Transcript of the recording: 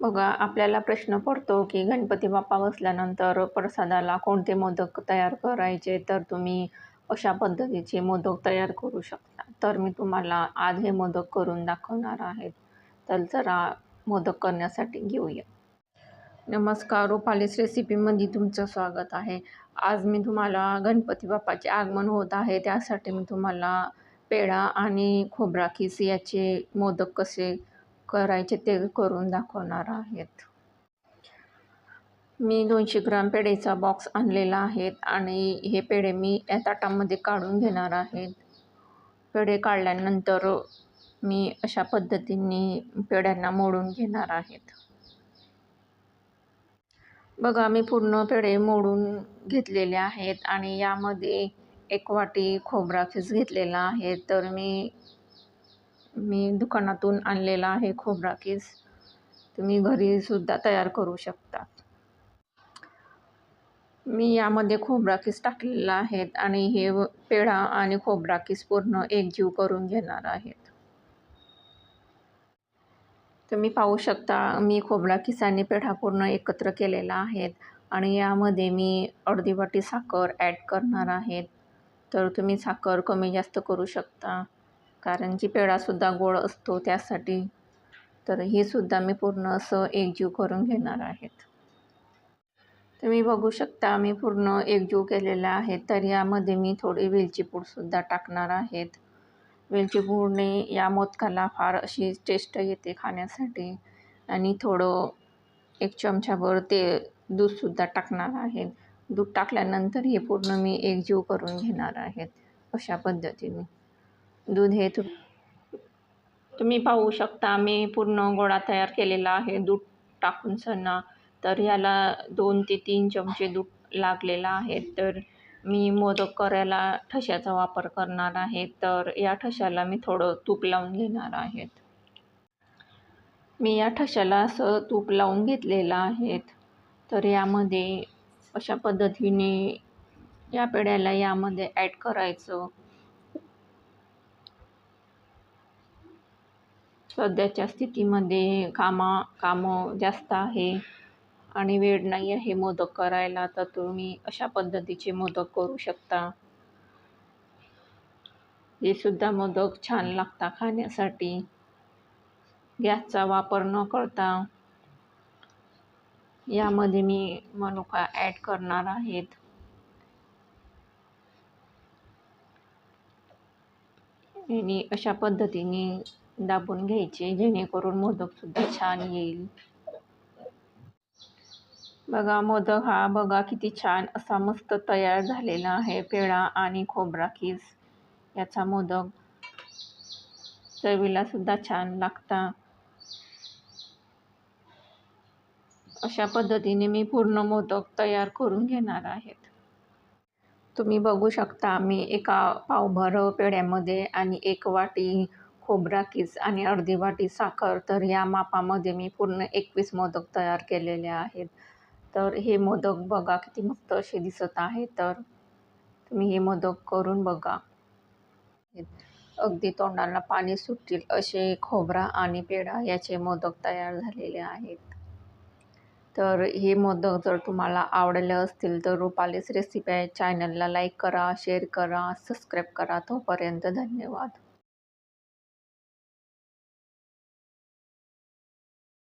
बघा आपल्याला प्रश्न पडतो की गणपती बाप्पा बसल्यानंतर प्रसादाला कोणते मोदक तयार करायचे? तर तुम्ही अशा पद्धतीचे मोदक तयार करू शकता. तर मी तुम्हाला आज हे मोदक करून दाखवणार आहेत. तर जरा मोदक करण्यासाठी घेऊया. नमस्कार रुपालीस रेसिपीमध्ये तुमचं स्वागत आहे. आज मी तुम्हाला गणपती बाप्पाचे आगमन होत आहे. त्यासाठी मी तुम्हाला पेढा आणि खोबरा खीस याचे मोदक कसे करायचे ते करून दाखवणार आहेत. मी दोनशे ग्राम पेढेचा बॉक्स आणलेला आहे आणि हे पेढे मी या ताटामध्ये काढून घेणार आहेत पेढे काढल्यानंतर मी अशा पद्धतीने पेढ्यांना मोडून घेणार आहेत बघा मी पूर्ण पेढे मोडून घेतलेले आहेत आणि यामध्ये एक वाटी खोबरा खीस घेतलेला आहे. तर मी मी दुकानातून आणलेला आहे खोबरा केस. तुम्ही घरीसुद्धा तयार करू शकता. मी यामध्ये खोबरा किस टाकलेला आहेत आणि हे पेढा आणि खोबरा किस पूर्ण एकजीव करून घेणार आहेत. तुम्ही पाहू शकता मी खोबरा किस आणि पेढा पूर्ण एकत्र केलेला आहेत आणि यामध्ये मी अर्धी वाटी साखर ॲड करणार आहेत. तर तुम्ही साखर कमी जास्त करू शकता. कारण पेढासुद्धा गोड असतो त्यासाठी तर हे सुद्धा मी पूर्ण असं एकजीव करून घेणार आहेत. तुम्ही बघू शकता मी पूर्ण एकजीव केलेला आहे तर यामध्ये मी थोडी वेलची पूडसुद्धा टाकणार आहेत. वेलची पूडने या मोदकाला फार अशी टेस्ट येते खाण्यासाठी आणि थोडं एक चमच्याभर ते दूधसुद्धा टाकणार आहेत. दूध टाकल्यानंतर हे पूर्ण मी एकजीव करून घेणार आहेत अशा पद्धतीने. दूध हे तु तुम्ही पाहू शकता मी पूर्ण गोळा तयार केलेला आहे. दूध टाकून सन्ना तर याला दोन ते तीन चमचे दूध लागलेला आहे. तर मी मोदक करायला ठशाचा वापर करणार आहे. तर या ठशाला मी थोडं तूप लावून घेणार आहेत मी या ठशाला असं तूप लावून घेतलेलं आहे. तर यामध्ये अशा पद्धतीने या पेढ्याला यामध्ये ॲड करायचं. सध्याच्या स्थितीमध्ये कामा कामं जास्त आहे आणि वेळ नाही आहे मोदक करायला तर तुम्ही अशा पद्धतीचे मोदक करू शकता. हे सुद्धा मोदक छान लागता खाण्यासाठी. गॅसचा वापर न करता. यामध्ये मी मनुका ॲड करणार आहेत. आणि अशा पद्धतीने दाबून घ्यायचे जेणेकरून मोदकसुद्धा छान येईल. बघा मोदक हा बघा किती छान असा मस्त तयार झालेला आहे पेढा आणि खोबरा खीस. याचा मोदक चवीला सुद्धा छान लागता. अशा पद्धतीने मी पूर्ण मोदक तयार करून घेणार आहेत. तुम्ही बघू शकता मी एका पावभर पेढ्यामध्ये आणि एक वाटी खोबरा किस आणि अर्धी वाटी साखर तर या मापामध्ये मी पूर्ण एकवीस मोदक तयार केलेले आहेत. तर हे मोदक बघा किती मस्त असे दिसत आहे तर तुम्ही हे मोदक करून बघा. अगदी तोंडाला पाणी सुटतील असे खोबरा आणि पेढा याचे मोदक तयार झालेले आहेत. तर हे मोदक जर तुम्हाला आवडले असतील तर रुपालीस रेसिपी चॅनलला लाईक करा शेअर करा सबस्क्राईब करा. तोपर्यंत धन्यवाद.